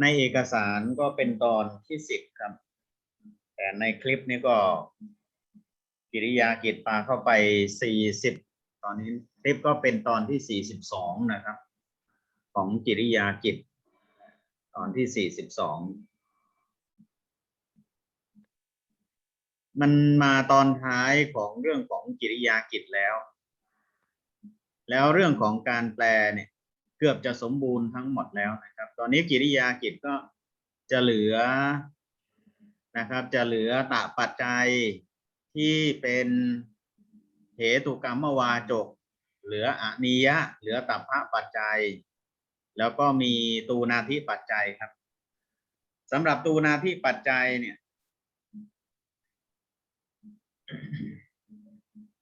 ในเอกสารก็เป็นตอนที่สิบครับ แต่ในคลิปนี้ก็ กิริยากิจปาเข้าไปสี่สิบตอนนี้คลิปก็เป็นตอนที่สี่สิบสองนะครับ ของกิริยากิจ ตอนที่สี่สิบสองมันมาตอนท้ายของเรื่องของกิริยากิจแล้ว แล้วเรื่องของการแปลเนี่ย เกือบจะสมบูรณ์ทั้งหมดแล้วนะครับ ตอนนี้กิริยากิจก็จะเหลือนะครับ จะเหลือตะปัจจัยที่เป็นเหตุกรรมวาจก เหลืออนิยะ เหลือตัพพะปัจจัย แล้วก็มีตูนาทิปัจจัยครับสำหรับตูนาทิปัจจัยเนี่ย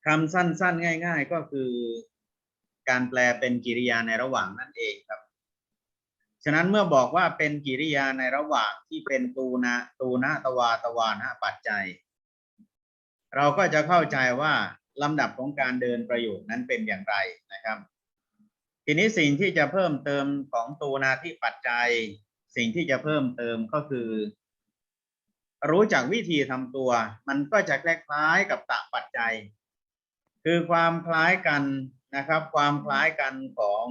คำสั้น ๆ ง่าย ๆ ก็คือ การแปลเป็นกิริยาในระหว่างนั่นเองครับ ฉะนั้นเมื่อบอกว่าเป็นกิริยาในระหว่างที่เป็นตูนะตูนะตวาตวานะปัจจัย เราก็จะเข้าใจว่าลำดับของการเดินประโยคนั้นเป็นอย่างไรนะครับ ทีนี้สิ่งที่จะเพิ่มเติมของตูนาที่ปัจจัย สิ่งที่จะเพิ่มเติมก็คือ รู้จักวิธีทำตัว มันก็จะคล้ายๆกับตะปัจจัย คือความคล้ายกัน นะครับ ความคล้ายกันของ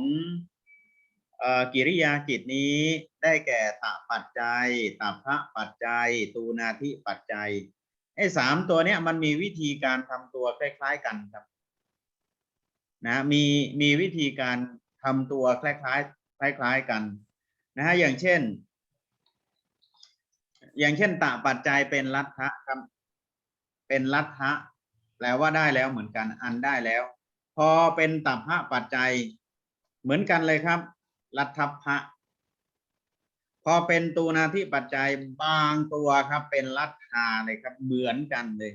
อกิริยากิจนี้ได้แก่ตะปัจจัยตัพพะปัจจัย ตูนาทิปัจจัยไอ้สามตัวเนี้ยมันมีวิธีการทำตัวคล้ายๆกันครับนะมีมีวิธีการทำตัวคล้ายๆคล้ายๆกันนะฮะอย่างเช่น อย่างเช่นตะปัจจัยเป็นลัทธะครับเป็นลัทธะแปลว่าได้แล้วเหมือนกันอันได้แล้ว พอเป็นตับพพะปัจจัย เหมือนกันเลยครับลัทธพะ พอเป็นตูนาที่ปัจจัยบางตัวครับ เป็นลัทธาเลยครับ เหมือนกันเลย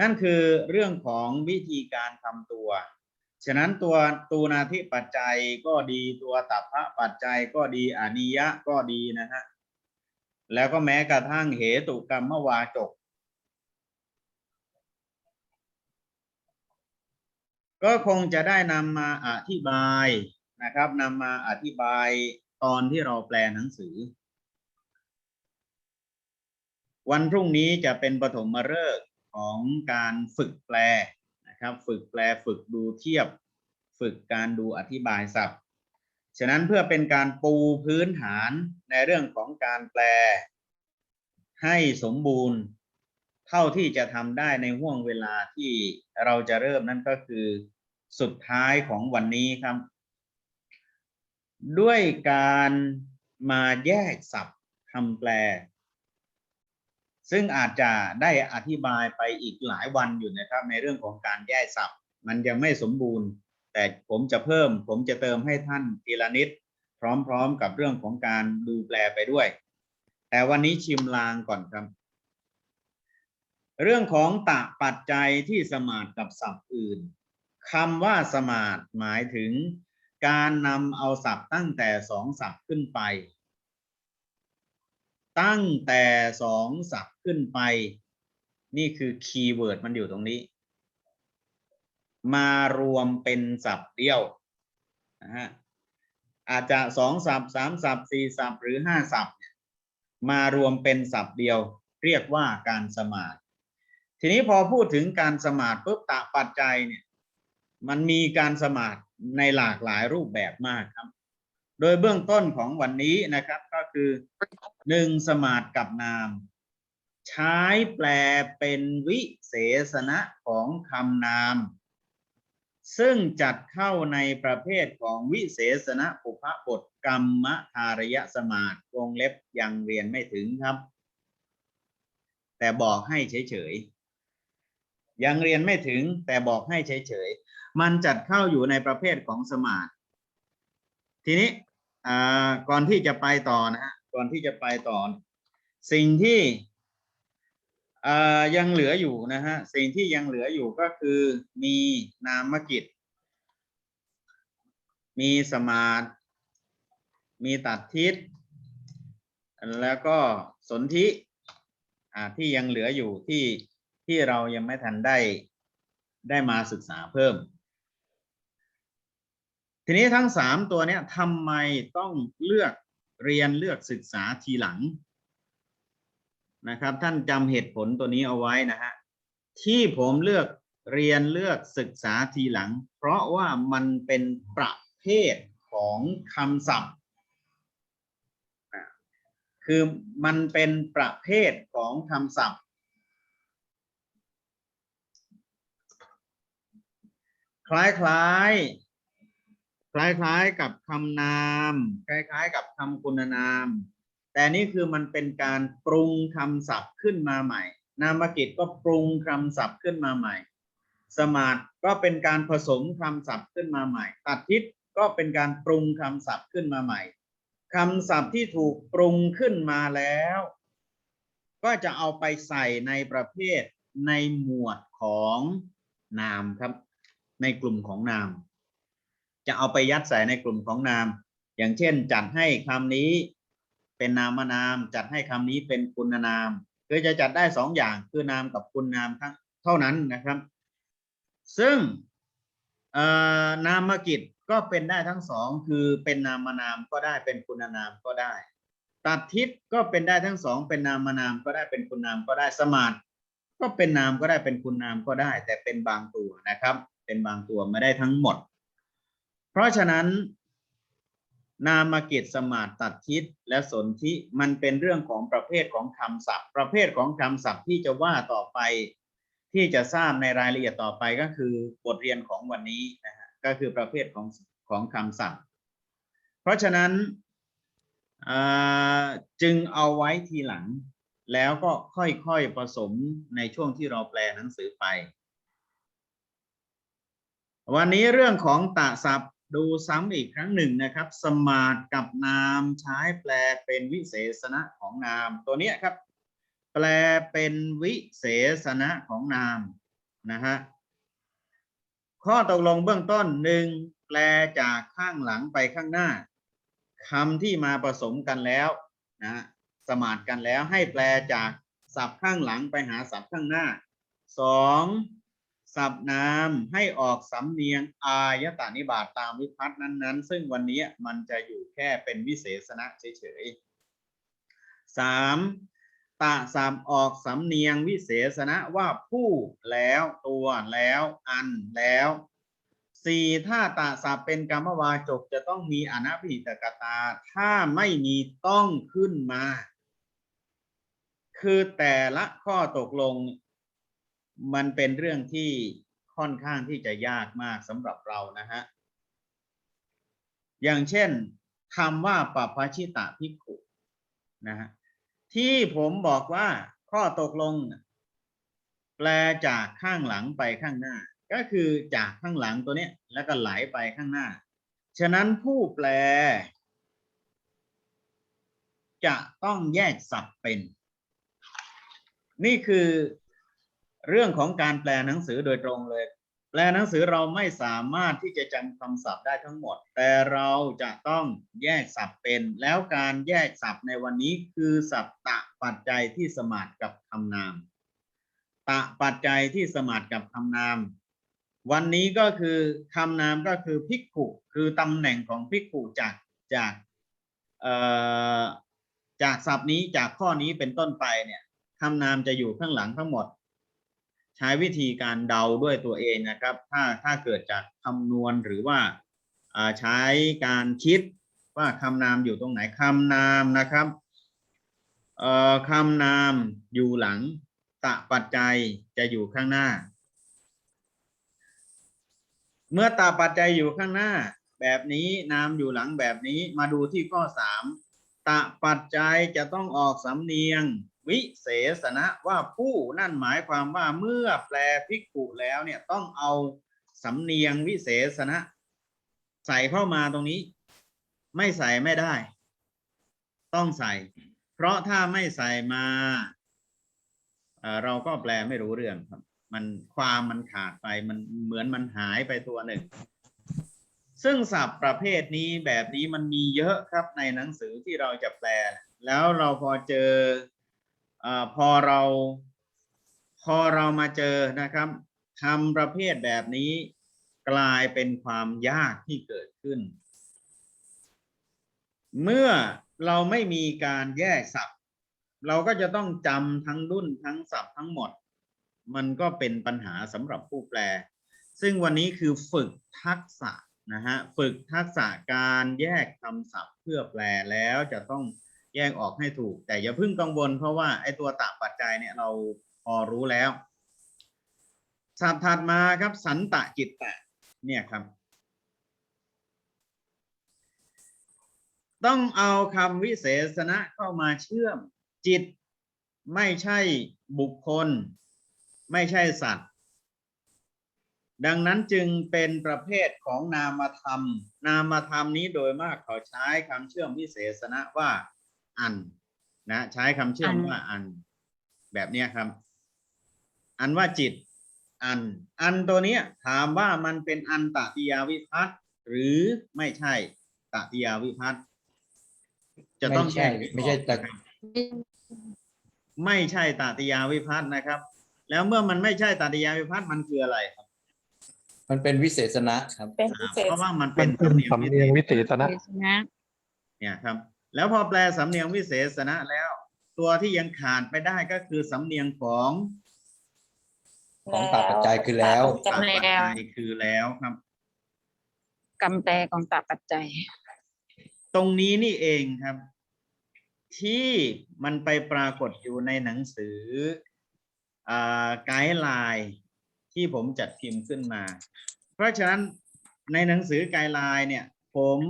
นั่นคือเรื่องของวิธีการทำตัว ฉะนั้นตัวตูนาทิปัจจัยก็ดีตัวตับพพะปัจจัยก็ดีอานิยะก็ดีนะฮะแล้วก็แม้กระทั่งเหตุกรรมวาจก ก็คงจะได้นำมาอธิบายนะครับนำมาอธิบายตอนที่เราแปลหนังสือ วันพรุ่งนี้จะเป็นปฐมฤกษ์ของการฝึกแปลนะครับ ฝึกแปลฝึกดูเทียบ ฝึกการดูอธิบายศัพท์ ฉะนั้นเพื่อเป็นการปูพื้นฐานในเรื่องของการแปล ให้สมบูรณ์เท่าที่จะทำได้ในห่วงเวลาที่เราจะเริ่มนั่นก็คือ สุดท้ายของวันนี้ครับ ด้วยการมาแยกศัพท์คำแปล ซึ่งอาจจะได้อธิบายไปอีกหลายวันอยู่นะครับ ในเรื่องของการแยกศัพท์ มันยังไม่สมบูรณ์ แต่ผมจะเพิ่ม ผมจะเติมให้ท่านทีละนิด พร้อมๆกับเรื่องของการดูแปลไปด้วย แต่วันนี้ชิมลางก่อนครับเรื่องของตะปัจจัยที่สมาร์ทกับศัพท์อื่น คำว่าสมาร์หมายถึงการนำเอาศัพท์ตั้งแต่สองศัพท์ขึ้นไป ตั้งแต่สองศัพท์ขึ้นไป นี่คือคีย์เวิร์ดมันอยู่ตรงนี้ มารวมเป็นศัพท์เดียวนะฮะอาจจะสองศัพท์สามศัพท์สี่ศัพท์หรือห้าศัพท์ มารวมเป็นศัพท์เดียว เรียกว่าการสมาร์ททีนี้พอพูดถึงการสมาร์ทปุ๊บตะปัจจัยเนี่ย มันมีการสมาร์ทในหลากหลายรูปแบบมากครับ โดยเบื้องต้นของวันนี้นะครับก็คือหนึ่งสมาร์ทกับนาม ใช้แปลเป็นวิเศษณะของคำนาม ซึ่งจัดเข้าในประเภทของวิเศษณะปุพบทกรรมทารยสมาร์ทวงเล็บยังเรียนไม่ถึงครับ แต่บอกให้เฉยๆยังเรียนไม่ถึงแต่บอกให้เฉยๆ มันจัดเข้าอยู่ในประเภทของสมาร์ททีนี้ก่อนที่จะไปต่อนะฮะก่อนที่จะไปต่อ สิ่งที่ยังเหลืออยู่นะฮะสิ่งที่ยังเหลืออยู่ก็คือมีนามกิจ มีสมาร์ทมีตัดทิศแล้วก็สนธิที่ยังเหลืออยู่ที่ที่เรายังไม่ทันได้ได้มาศึกษาเพิ่ม ทีนี้ทั้งสามตัวเนี้ยทำไมต้องเลือกเรียนเลือกศึกษาทีหลังนะครับ ท่านจำเหตุผลตัวนี้เอาไว้นะฮะที่ผมเลือกเรียนเลือกศึกษาทีหลัง เพราะว่ามันเป็นประเภทของคำศัพท์คือมันเป็นประเภทของคำศัพท์ คล้ายๆ คล้ายๆกับคำนาม คล้ายๆ กับคำคุณนาม แต่นี่คือมันเป็นการปรุงคำศัพท์ขึ้นมาใหม่ นามกิจก็ปรุงคำศัพท์ขึ้นมาใหม่ สมาร์ทก็เป็นการผสมคำศัพท์ขึ้นมาใหม่ ตัดทิศก็เป็นการปรุงคำศัพท์ขึ้นมาใหม่คำศัพท์ที่ถูกปรุงขึ้นมาแล้ว ก็จะเอาไปใส่ในประเภทในหมวดของนามครับ ในกลุ่มของนาม จะเอาไปยัดใส่ในกลุ่มของนาม อย่างเช่น จัดให้คำนี้เป็นนามนาม จัดให้คำนี้เป็นคุณนาม คือจะจัดได้สองอย่างคือนามกับคุณนามทั้งเท่านั้นนะครับ ซึ่งนามกิจก็เป็นได้ทั้งสองคือเป็นนามนามก็ได้เป็นคุณนามก็ได้ ตัดทิศก็เป็นได้ทั้งสองเป็นนามนามก็ได้เป็นคุณนามก็ได้สมาร์ทก็เป็นนามก็ได้เป็นคุณนามก็ได้ แต่เป็นบางตัวนะครับ เป็นบางตัวไม่ได้ทั้งหมด เพราะฉะนั้น นามกิจสมาตัดทิศและสนธิมันเป็นเรื่องของประเภทของคำศัพท์ ประเภทของคำศัพท์ที่จะว่าต่อไป ที่จะทราบในรายละเอียดต่อไปก็คือบทเรียนของวันนี้นะฮะก็คือประเภทของของคำศัพท์ เพราะฉะนั้นอ่าจึงเอาไว้ทีหลัง แล้วก็ค่อยๆผสมในช่วงที่เราแปลหนังสือไป วันนี้เรื่องของตะศัพท์ ดูซ้ำอีกครั้งหนึ่งนะครับ สมาร์ทกับนามใช้แปลเป็นวิเศษณะของนามตัวนี้ครับ แปลเป็นวิเศษณะของนามนะฮะข้อตกลงเบื้องต้นหนึ่งแปลจากข้างหลังไปข้างหน้าคำที่มาผสมกันแล้วนะฮะสมาร์ทกันแล้วให้แปลจากศัพท์ข้างหลังไปหาศัพท์ข้างหน้าสอง ศัพท์นามให้ออกสำเนียงอายตานิบาตตามวิพัฒน์นั้น ๆ ซึ่งวันนี้มันจะอยู่แค่เป็นวิเศษณะเฉยๆสามตะสามออกสำเนียงวิเศษณะว่าผู้แล้วตัวแล้วอันแล้วสี่ถ้าตะสับเป็นกรรมวาจกจะต้องมีอนัพิตกตา ถ้าไม่มีต้องขึ้นมา คือแต่ละข้อตกลง มันเป็นเรื่องที่ค่อนข้างที่จะยากมากสำหรับเรานะฮะ อย่างเช่นคำว่าปัปชิตะภิกขุนะฮะที่ผมบอกว่าข้อตกลง แปลจากข้างหลังไปข้างหน้า ก็คือจากข้างหลังตัวเนี้ย แล้วก็ไหลไปข้างหน้า ฉะนั้นผู้แปล จะต้องแยกศัพท์เป็น นี่คือ เรื่องของการแปลหนังสือโดยตรงเลย แปลหนังสือเราไม่สามารถที่จะจำคำศัพท์ได้ทั้งหมด แต่เราจะต้องแยกศัพท์เป็น แล้วการแยกศัพท์ในวันนี้คือศัพท์ตะปัจจัยที่สมาร์ทกับคำนาม ตะปัจจัยที่สมาร์ทกับคำนาม วันนี้ก็คือคำนามก็คือพิกขุคือตำแหน่งของพิกขุจากจากเอ่อจากศัพท์นี้จากข้อนี้เป็นต้นไปเนี่ยคำนามจะอยู่ข้างหลังทั้งหมด ช้วิธีการเดาด้วยตัวเองนะครับ ถ้าถ้าเกิดจากคำนวณหรือว่าใช้การคิดว่าคำนามอยู่ตรงไหนคำนามนะครับคำนามอยู่หลังตะปัจจัยจะอยู่ข้างหน้า เมื่อตาปัจจัยอยู่ข้างหน้า แบบนี้นามอยู่หลังแบบนี้มาดูที่ข้อสามตะปัจจัยจะต้องออกสำเนียง วิเศษณะว่าผู้นั่นหมายความว่าเมื่อแปลพิกขุแล้วเนี่ยต้องเอาสำเนียงวิเศษณะใส่เข้ามาตรงนี้ ไม่ใส่ไม่ได้ ต้องใส่ เพราะถ้าไม่ใส่มาเออเราก็แปลไม่รู้เรื่องครับ มันความมันขาดไปมันเหมือนมันหายไปตัวหนึ่ง ซึ่งศัพท์ประเภทนี้แบบนี้มันมีเยอะครับในหนังสือที่เราจะแปล แล้วเราพอเจอ อพอเราพอเรามาเจอนะครับคำประเภทแบบนี้กลายเป็นความยากที่เกิดขึ้น เมื่อเราไม่มีการแยกศัพท์ เราก็จะต้องจำทั้งรุ่นทั้งศัพท์ทั้งหมด มันก็เป็นปัญหาสำหรับผู้แปล ซึ่งวันนี้คือฝึกทักษะนะฮะ ฝึกทักษะการแยกคำศัพท์เพื่อแปลแล้วจะต้อง แยกออกให้ถูก แต่อย่าเพิ่งกังวล เพราะว่าไอ้ตัวตาปัจจัยเนี่ยเราพอรู้แล้วศัพท์ถัดมาครับสันตะจิตตะเนี่ยครับ ต้องเอาคำวิเศษณะเข้ามาเชื่อมจิต ไม่ใช่บุคคล ไม่ใช่สัตว์ ดังนั้นจึงเป็นประเภทของนามธรรม นามธรรมนี้โดยมากเขาใช้คำเชื่อมวิเศษณะว่า อันนะ ใช้คำเชื่อมอันว่าอัน แบบเนี้ยครับ อันว่าจิต อัน อันตัวเนี้ย ถามว่ามันเป็นอันตติยาวิพัตน์หรือไม่ใช่ตติยาวิพัตน์จะต้องไม่ใช่แยกไม่ใช่ออกตะนะครับไม่ใช่ตติยาวิพัฒน์นะครับ แล้วเมื่อมันไม่ใช่ตติยาวิพัฒน์มันคืออะไรครับ มันเป็นวิเศษณะครับเป็นอ่าพิเศษเพราะว่ามันมัเป็นนเป็นสำเนียงวิเศษณะนะเนี่ยครับ แล้วพอแปลสำเนียงวิเศษณะแล้ว ตัวที่ยังขาดไปได้ก็คือสำเนียงของของตาปัจจัยคือแล้ว ตาตาปัจปัจจัยจัยคือแล้วครับ กำแปลของตาปัจจัย ตรงนี้นี่เองครับ ที่มันไปปรากฏอยู่ในหนังสืออ่าไกด์ไลน์ที่ผมจัดพิมพ์ขึ้นมา เพราะฉะนั้นในหนังสือไกด์ไลน์เนี่ย ผม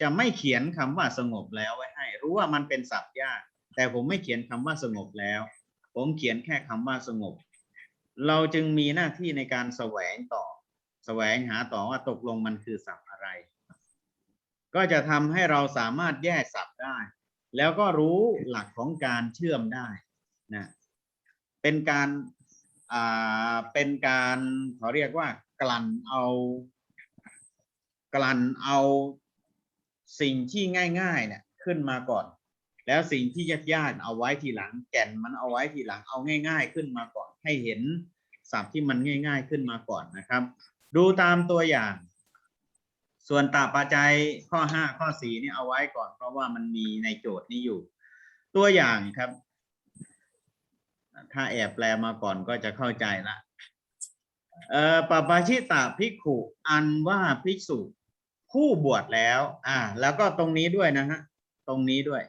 จะไม่เขียนคำว่าสงบแล้วไว้ให้ รู้ว่ามันเป็นศัพท์ยาก แต่ผมไม่เขียนคำว่าสงบแล้ว ผมเขียนแค่คำว่าสงบ เราจึงมีหน้าที่ในการแสวงต่อ แสวงหาต่อว่าตกลงมันคือศัพท์อะไร ก็จะทำให้เราสามารถแยกศัพท์ได้ แล้วก็รู้หลักของการเชื่อมได้นะเป็นการอ่าเป็นการเขาเรียกว่ากลั่นเอา กลั่นเอา สิ่งที่ง่ายๆเนี่ยขึ้นมาก่อน แล้วสิ่งที่ยากๆเอาไว้ทีหลัง แก่นมันเอาไว้ทีหลังเอาง่าย ๆ ขึ้นมาก่อน ให้เห็นศัพท์ที่มันง่าย ๆขึ้นมาก่อนนะครับ ดูตามตัวอย่าง ส่วนตาปัจจัยข้อห้าข้อสี่นี่เอาไว้ก่อน เพราะว่ามันมีในโจทย์นี้อยู่ ตัวอย่างครับ ถ้าแอบแปลมาก่อนก็จะเข้าใจละเอ่อปปาชิตาภิกขุ อันว่าภิกษุ ผู้บวชแล้ว อ่า แล้วก็ตรงนี้ด้วยนะฮะ ตรงนี้ด้วย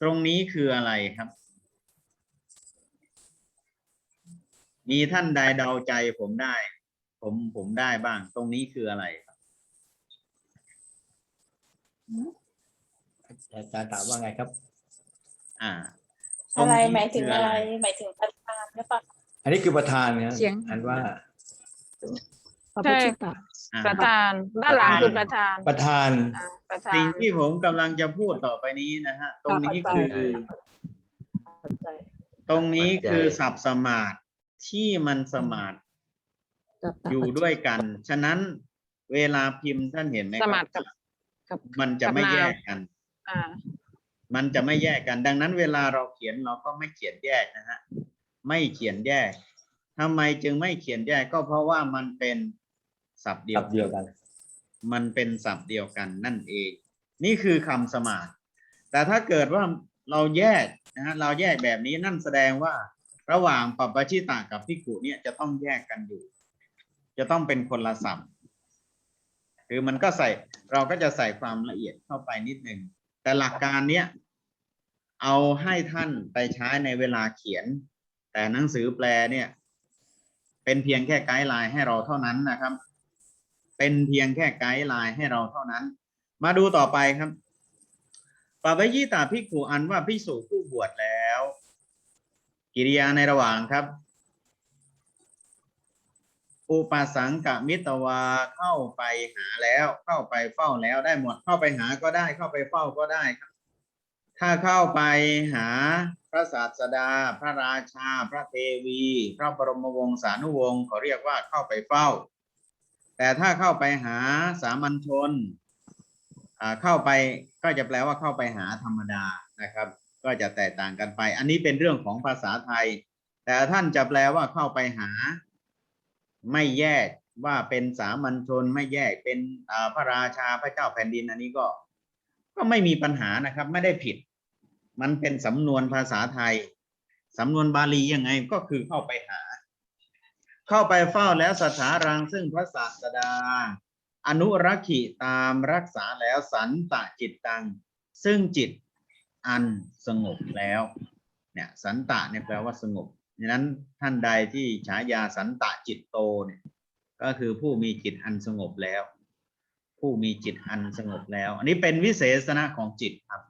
ตรงนี้คืออะไรครับ มีท่านใดเดาใจผมได้ ผมผมได้บ้าง ตรงนี้คืออะไรครับอาจารย์ถามว่าไงครับ อ่าอะไรตนี้หมายถึงคือะไรหมายถึงประธานหรือเปล่าอันนี้คือประธานครับเสียงอันว่า ใช่อ่าประธาน ด้านหลังคือประธาน ประธานอ่าประธาน สิ่งที่ผมกำลังจะพูดต่อไปนี้นะฮะ ตรงนี้คือปัจจัยตรงนี้ปัจจัยคือสับสมาธิที่มันสมาธิอยู่ด้วยกัน ฉะนั้นเวลาพิมพ์ท่านเห็นไหมคสรับมาธิกับกับมันจะไม่กับนามแยกกันอ่ามันจะไม่แยกกัน ดังนั้นเวลาเราเขียนเราก็ไม่เขียนแยกนะฮะ ไม่เขียนแยกทำไมจึงไม่เขียนแยกก็เพราะว่ามันเป็น ศัพท์เดียกับเดียวกัน มันเป็นศัพท์เดียวกันนั่นเอง นี่คือคำสมาธิแต่ถ้าเกิดว่าเราแยกนะฮะเราแยกแบบนี้นั่นแสดงว่าระหว่างปัปปชิตากับพิกุเนี่ยจะต้องแยกกันอยู่ จะต้องเป็นคนละศัพท์คือมันก็ใส่เราก็จะใส่ความละเอียดเข้าไปนิดนึงแต่หลักการเนี้ยเอาให้ท่านไปใช้ในเวลาเขียน แต่หนังสือแปลเนี่ย เป็นเพียงแค่ไกด์ไลน์ให้เราเท่านั้นนะครับ เป็นเพียงแค่ไกด์ไลน์ให้เราเท่านั้น มาดูต่อไปครับปาปยิตาภิกขุอันว่าภิกษุผู้บวชแล้ว กิริยาในระหว่างครับ อุปสังกมิตวาเข้าไปหาแล้ว เข้าไปเฝ้าแล้วได้หมดเข้าไปหาก็ได้เข้าไปเฝ้าก็ได้ครับ ถ้าเข้าไปหาพระศาสดา พระราชา พระเทวี พระบรมวงศานุวงศ์เขาเรียกว่าเข้าไปเฝ้า แต่ถ้าเข้าไปหาสามัญชนเข้าไปก็จะแปลว่าเข้าไปหาธรรมดานะครับ ก็จะแตกต่างกันไป อันนี้เป็นเรื่องของภาษาไทย แต่ท่านจะแปลว่าเข้าไปหา ไม่แยกว่าเป็นสามัญชนไม่แยกเป็นพระราชาพระเจ้าแผ่นดินอันนี้ก็ ก็ไม่มีปัญหานะครับ ไม่ได้ผิด มันเป็นสำนวนภาษาไทยสำนวนบาลียังไงก็คือเข้าไปหา เข้าไปเฝ้าแล้วสถารังซึ่งพระศาสดา อนุรักขิตามรักษาแล้วสันตะจิตตัง ซึ่งจิตอันสงบแล้วเนี่ยสันตะเนี่ยแปลว่าสงบดังนั้นท่านใดที่ฉายาสันตะจิตโตเนี่ยก็คือผู้มีจิตอันสงบแล้ว ผู้มีจิตอันสงบแล้ว อันนี้เป็นวิเศษณะของจิตครับ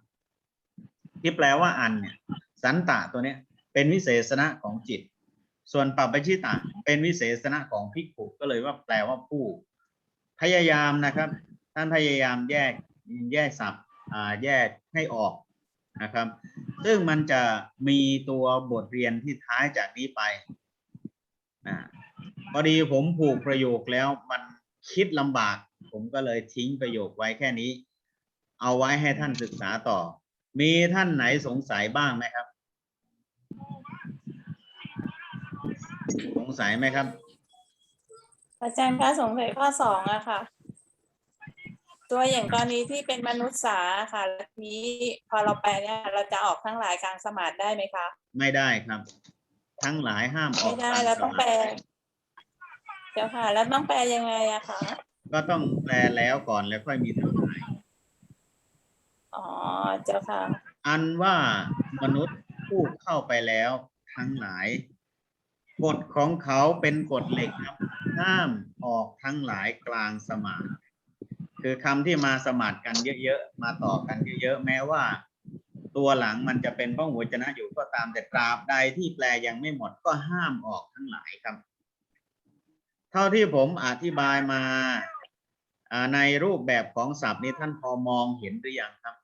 ที่แปลว่าอันเนี่ยสันตะตัวเนี้ยเป็นวิเศษณะของจิต ส่วนปัปปชิตะเป็นวิเศษณะของภิกขุก็เลยว่าแปลว่าผู้ พยายามนะครับ ท่านพยายามแยกแยกศัพท์อ่าแยกให้ออกนะครับ ซึ่งมันจะมีตัวบทเรียนที่ท้ายจากนี้ไปอ่าพอดีผมผูกประโยคแล้วมันคิดลำบาก ผมก็เลยทิ้งประโยคไว้แค่นี้ เอาไว้ให้ท่านศึกษาต่อ มีท่านไหนสงสัยบ้างไหมครับ สงสัยไหมครับ อาจารย์คะสงสัยข้อสองอะค่ะ ตัวอย่างกรณีที่เป็นมนุษย์สาค่ะแล้วทีนี้พอเราแปลเนี่ยเราจะออกทั้งหลายกลางสมาธิได้ไหมคะ ไม่ได้ครับ ทั้งหลายห้ามออไม่กได้ต่างเราต้องสแปลมาธิเจ้าค่ะ แล้วต้องแปลยังไงอะคะ ก็ต้องแปลแล้วก่อนแล้วค่อยมีทั้งหลาย อ๋อ เจ้าค่ะ อันว่ามนุษย์ผู้เข้าไปแล้วทั้งหลาย กฎของเขาเป็นกฎเหล็กครับห้ามออกทั้งหลายกลางสมาธิคือคำที่มาสมาธิกันเยอะๆ มาต่อกันเยอะๆ แม้ว่า ตัวหลังมันจะเป็นพระหัวจนะอยู่ก็ตามแต่ตราบใดที่แปลยังไม่หมดก็ห้ามออกทั้งหลายครับ เท่าที่ผมอธิบายมาอ่าในรูปแบบของศัพท์นี้ท่านพอมองเห็นหรือยังครับ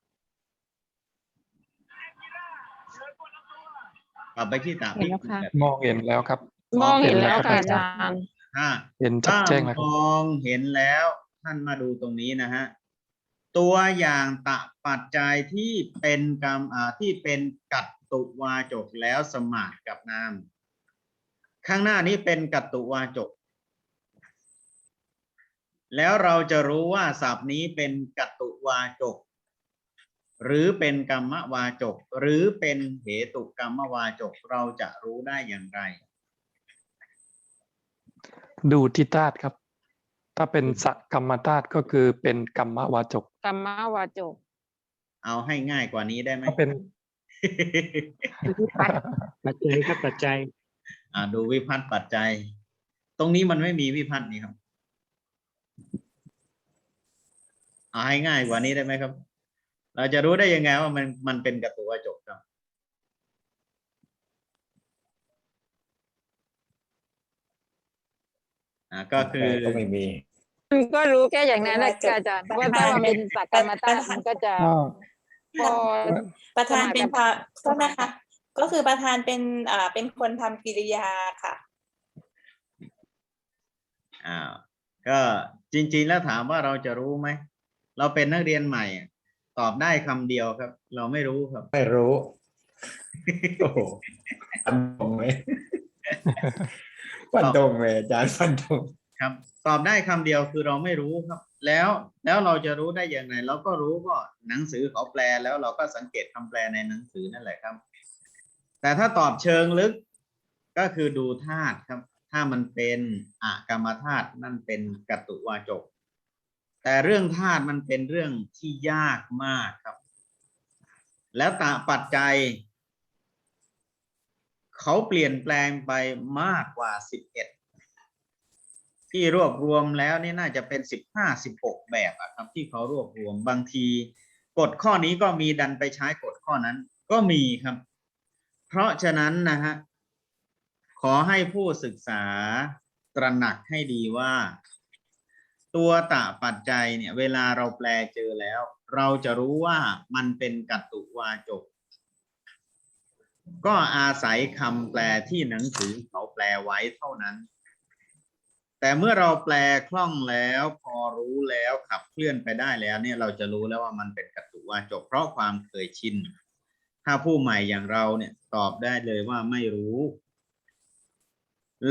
กลับไปที่ตาเห็นแล้วค่ะมองเห็นแล้วครับ มองเห็นแล้วเห็นแล้วครัค่ะบอาจารย์ถ้าเห็นชัดถ้าแจ้งแล้วมครับองเห็นแล้วท่านมาดูตรงนี้นะฮะตัวอย่างตะปัจจัยที่เป็นกรรมอ่าที่เป็นกัตตุวาจกแล้วสมาธิกับนาม ข้างหน้านี้เป็นกัตตุวาจก แล้วเราจะรู้ว่าศัพท์นี้เป็นกัตตุวาจก หรือเป็นกรรมวาจก หรือเป็นเหตุกรรมวาจกเราจะรู้ได้อย่างไร ดูที่ธาตุครับ ถ้าเป็นสกรรมธาตุก็คือเป็นกรรมวาจกกรรมวาจกเอาให้ง่ายกว่านี้ได้ไหมถ้าเป็น ปัจจัยครับปัจจัย อ่า ดูวิพัฒน์ปัจจัย ตรงนี้มันไม่มีวิพัฒน์นี่ครับเอาให้ง่ายกว่านี้ได้ไหมครับ เราจะรู้ได้ยังไงว่ามันมันเป็นกระตัวจกครับ อ่าก็คือก็ไม่มีมันก็รู้แค่อย่างนั้นแหละค่ะอาจารย์ว่าถ้ามันเป็นสักกรรมตามันก็จะพอประธานเป็นสมาธิพระโทษนะคะ ก็คือประธานเป็นอ่าเป็นคนทำกิริยาค่ะอ่าก็จริง ๆ แล้วถามว่าเราจะรู้ไหมเราเป็นนักเรียนใหม่อะตอบได้คำเดียวครับ เราไม่รู้ครับ ไม่รู้โอ้โหฟันธงไหม ฟันธงเลยอาจารย์ฟันธงครับ ตอบได้คำเดียวคือเราไม่รู้ครับ แล้วแล้วเราจะรู้ได้อย่างไรเราก็รู้ก็หนังสือเขาแปลแล้วเราก็สังเกตคำแปลในหนังสือนั่นแหละครับ แต่ถ้าตอบเชิงลึกก็คือดูธาตุครับ ถ้ามันเป็นอากรรมธาตุนั่นเป็นกัตตุวาจก แต่เรื่องธาตุมันเป็นเรื่องที่ยากมากครับ แล้วตาปัจจัย เขาเปลี่ยนแปลงไปมากกว่าสิบเอ็ดที่รวบรวมแล้วนี่น่าจะเป็นสิบห้าสิบหกแบบครับที่เขารวบรวมบางที กฎข้อนี้ก็มีดันไปใช้กฎข้อนั้น ก็มีครับ เพราะฉะนั้นนะฮะขอให้ผู้ศึกษาตระหนักให้ดีว่า ตัวตะปัจจัยเนี่ย เวลาเราแปลเจอแล้ว เราจะรู้ว่ามันเป็นกัตตุวาจก ก็อาศัยคำแปลที่หนังสือเขาแปลไว้เท่านั้น แต่เมื่อเราแปลคล่องแล้ว พอรู้แล้วขับเคลื่อนไปได้แล้ว เนี่ยเราจะรู้แล้วว่ามันเป็นกัตตุวาจกเพราะความเคยชินถ้าผู้ใหม่อย่างเราเนี่ยตอบได้เลยว่าไม่รู้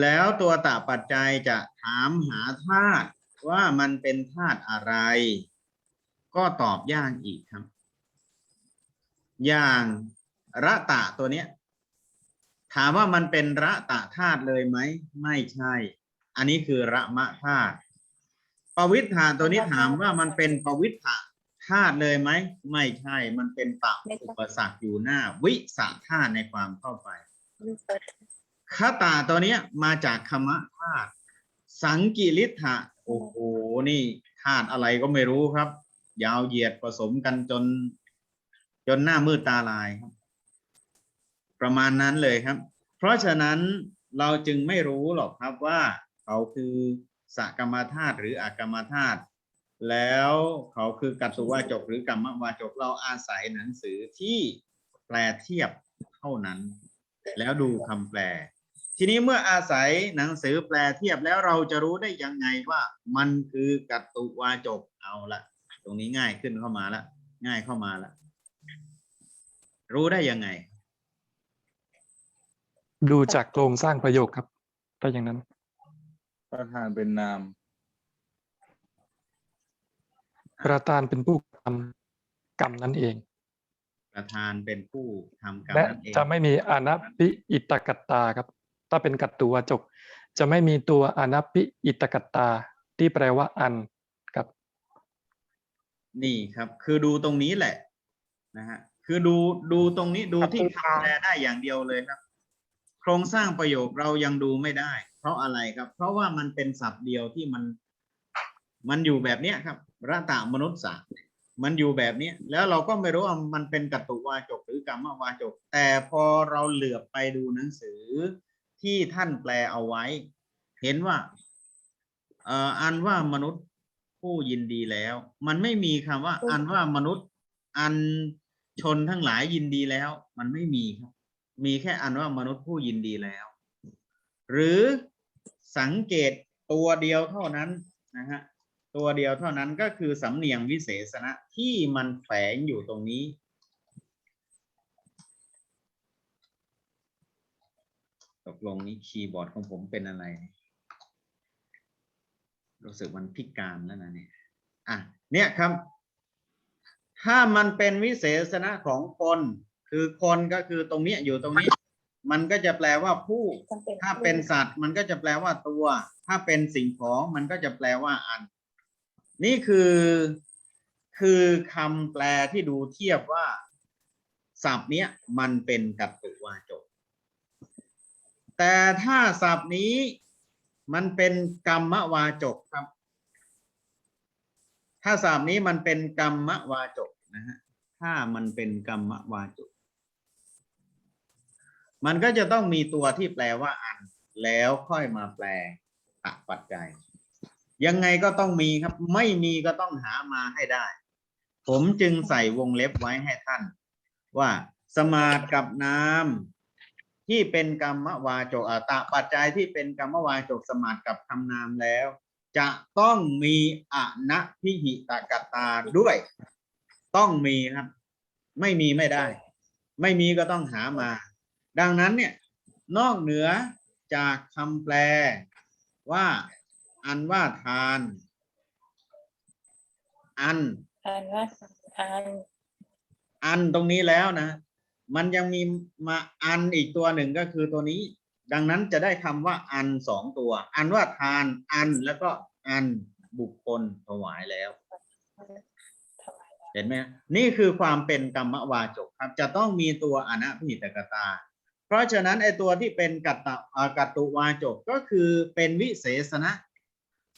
แล้วตัวตะปัจจัยจะถามหาธาตุว่ามันเป็นธาตุอะไร ก็ตอบยากอีกครับ อย่าง ระตะตัวเนี้ย ถามว่ามันเป็นระตะธาตุเลยไหม ไม่ใช่ อันนี้คือระมะธาตุปวิทธาตัวนี้ถามว่ามันเป็นปวิทธาธาตุเลยไหม ไม่ใช่ มันเป็นตะอุปสรรคอยู่หน้า วิสะธาตุในความเข้าไปคตาตัวเนี้ยมาจากคมะธาตุสังกิริธะโอ้โหนี่ธาตุอะไรก็ไม่รู้ครับ ยาวเหยียดผสมกันจน จนหน้ามืดตาลายครับ ประมาณนั้นเลยครับ เพราะฉะนั้นเราจึงไม่รู้หรอกครับว่าเขาคือสกรรมธาตุหรืออกรรมธาตุแล้วเขาคือกัตตุวาจกหรือกรรมวาจกเราอาศัยหนังสือที่แปลเทียบเท่านั้น แล้วดูคำแปล ทีนี้เมื่ออาศัยหนังสือแปลเทียบแล้วเราจะรู้ได้ยังไงว่า มันคือกัตตุวาจกเอาละตรงนี้ง่ายขึ้นเข้ามาละง่ายเข้ามาละรู้ได้ยังไง ดูจากโครงสร้างประโยคครับถ้าอย่างนั้น ประธานเป็นนาม ประธานเป็นผู้ทำกรรมนั่นเอง ประธานเป็นผู้ทำกรรมและนั่นเองจะไม่มีอนัปปิอิตกัตตาครับ ถ้าเป็นกัตตุวาจก จะไม่มีตัวอนัปปิอิตกัตตา ที่แปลว่าอันครับ นี่ครับ คือดูตรงนี้แหละ นะฮะ คือดูดูตรงนี้ดูที่คำแปลได้อย่างเดียวเลยครับ โครงสร้างประโยคเรายังดูไม่ได้ เพราะอะไรครับ เพราะว่ามันเป็นศัพท์เดียวที่มันมันอยู่แบบเนี้ยครับระตามนุษย์ศาสตร์มันอยู่แบบเนี้ยแล้วเราก็ไม่รู้ว่ามันเป็นกัตตุวาจกหรือกรรมวาจก แต่พอเราเหลือบไปดูหนังสือที่ท่านแปลเอาไว้ เห็นว่าเอ่ออันว่ามนุษย์ผู้ยินดีแล้ว มันไม่มีคำว่า อันว่ามนุษย์ อันชนทั้งหลายยินดีแล้ว มันไม่มีครับ มีแค่อันว่ามนุษย์ผู้ยินดีแล้ว หรือสังเกตตัวเดียวเท่านั้นนะฮะตัวเดียวเท่านั้นก็คือสำเนียงวิเศษณะที่มันแฝงอยู่ตรงนี้ ตกลงนี้คีย์บอร์ดของผมเป็นอะไร รู้สึกมันพิการแล้วนะเนี่ยอะเนี่ยครับ ถ้ามันเป็นวิเศษณะของคน คือคนก็คือตรงเนี้ยอยู่ตรงนี้ มันก็จะแปลว่าผู้ ถ้าเป็นสัตว์ มันก็จะแปลว่าตัว ถ้าเป็นสิ่งของมันก็จะแปลว่าอัน นี่คือคือคำแปลที่ดูเทียบว่าศัพท์เนี้ยมันเป็นกัตตุวาจก แต่ถ้าศัพท์นี้มันเป็นกรรมวาจกครับ ถ้าศัพท์นี้มันเป็นกรรมวาจกนะฮะ ถ้ามันเป็นกรรมวาจก มันก็จะต้องมีตัวที่แปลว่าอัน แล้วค่อยมาแปลอปัจจัย ยังไงก็ต้องมีครับ ไม่มีก็ต้องหามาให้ได้ ผมจึงใส่วงเล็บไว้ให้ท่าน ว่าสมาดกับนามที่เป็นกรรมวาจกอตะปัจจัยที่เป็นกรรมวาจกสมาดกับคำนามแล้ว จะต้องมีอะนะพิหิตกตาด้วย ต้องมีครับ ไม่มีไม่ได้ ไม่มีก็ต้องหามา ดังนั้นเนี่ยนอกเหนือจากคำแปลว่าอันว่าทาน อันอ่านว่าอ่าน อันตรงนี้แล้วนะ มันยังมีมาอันอีกตัวหนึ่งก็คือตัวนี้ ดังนั้นจะได้คำว่าอันสองตัว อันว่าทานอันแล้วก็อันบุคคลถวายแล้วถวายเห็นไหมนี่คือความเป็นกรรมวาจกครับ จะต้องมีตัวอนัพิหิตกตา เพราะฉะนั้นไอตัวที่เป็นกัตตะอ่ากัตตุวาจกก็คือเป็นวิเศษณะ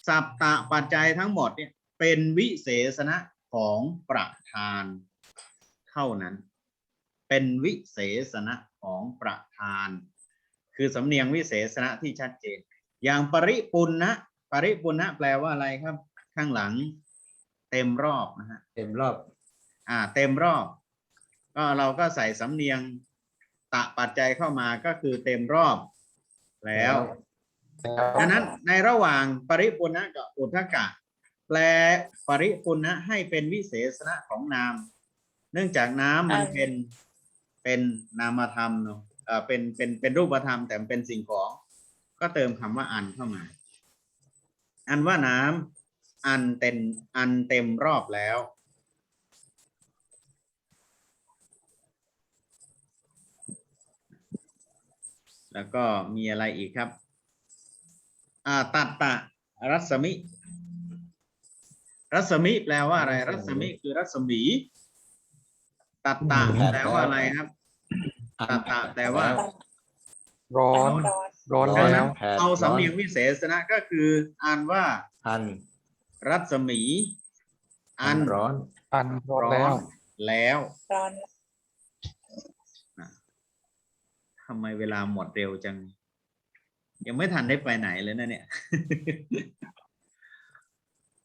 สัพตะปัจจัยทั้งหมดเนี่ยเป็นวิเศษณะของประธานเท่านั้น เป็นวิเศษณะของประธาน คือสำเนียงวิเศษณะที่ชัดเจน อย่างปริปุณนะปริปุณนะแปลว่าอะไรครับ ข้างหลัง เต็มรอบนะฮะเต็มรอบ อ่า เต็มรอบ ก็เราก็ใส่สำเนียง ตะปัจจัยเข้ามาก็คือเต็มรอบแล้ว ดังนั้นในระหว่างปริปุณณะกับอุทธกะ แปลปริปุณณะให้เป็นวิเศษณะของนาม เนื่องจากน้ำมันเป็นเป็นนามธรรมเนาะเอ่อเป็นเป็นเป็นรูปธรรม แต่มันเป็นสิ่งของ ก็เติมคำว่าอันเข้ามา อันว่าน้ำอันเต็มอันเต็มรอบแล้ว แล้วก็มีอะไรอีกครับอ่าตัดตะรัศมิ รัศมิแปลว่าอะไร รัศมิคือรัศมี ตัดตะแปลว่าอะไรครับ ตัดตะแปลว่า ร้อน ร้อนร้อนดังแล้นั้วนเอาสำเนียงวิเศษณะก็คืออ่านว่า อัน รัศมี อันร้อน อันร้อนร้อแล้วนแล้วร้อน ทำไมเวลาหมดเร็วจัง ยังไม่ทันได้ไปไหนเลยนะเนี่ย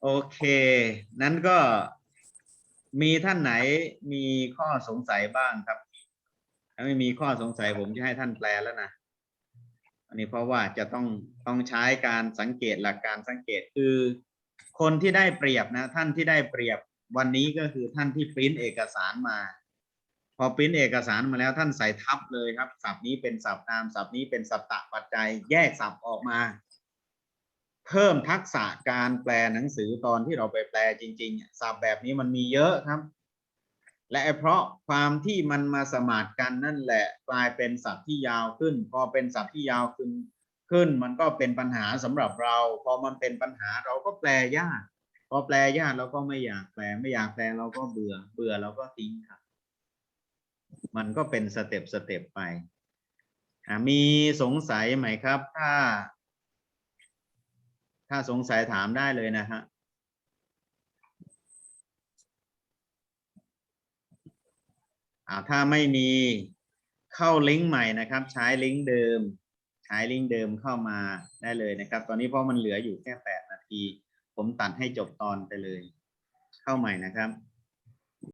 โอเค นั้นก็มีท่านไหนมีข้อสงสัยบ้างครับ ถ้าไม่มีข้อสงสัยผมจะให้ท่านแปลแล้วนะอันนี้เพราะว่าจะต้องต้องใช้การสังเกตหลักการสังเกตคือ คนที่ได้เปรียบนะ ท่านที่ได้เปรียบวันนี้ก็คือท่านที่ปริ้นเอกสารมา พอปริ้นเอกสารมาแล้วท่านใส่ทับเลยครับศัพท์นี้เป็นศัพท์นามศัพท์นี้เป็นสัตตะปัจจัย แยกศัพท์ออกมา เพิ่มทักษะการแปลหนังสือตอนที่เราไปแปลจริงๆอะศัพท์แบบนี้มันมีเยอะครับ และเพราะความที่มันมาสมานกันนั่นแหละกลายเป็นศัพท์ที่ยาวขึ้น พอเป็นศัพท์ที่ยาวขึ้นขึ้น มันก็เป็นปัญหาสำหรับเรา พอมันเป็นปัญหาเราก็แปลยากพอแปลยากเราก็ไม่อยากแปลไม่อยากแปลเราก็เบื่อ เบื่อเราก็ทิ้งครับ มันก็เป็นสเต็ปสเต็ปไปอะมีสงสัยไหมครับ ถ้า ถ้าสงสัยถามได้เลยนะฮะอ่าถ้าไม่มีเข้าลิงก์ใหม่นะครับ ใช้ลิงก์เดิม ใช้ลิงก์เดิมเข้ามาได้เลยนะครับ ตอนนี้เพราะมันเหลืออยู่แค่แปดนาที ผมตัดให้จบตอนไปเลย เข้าใหม่นะครับ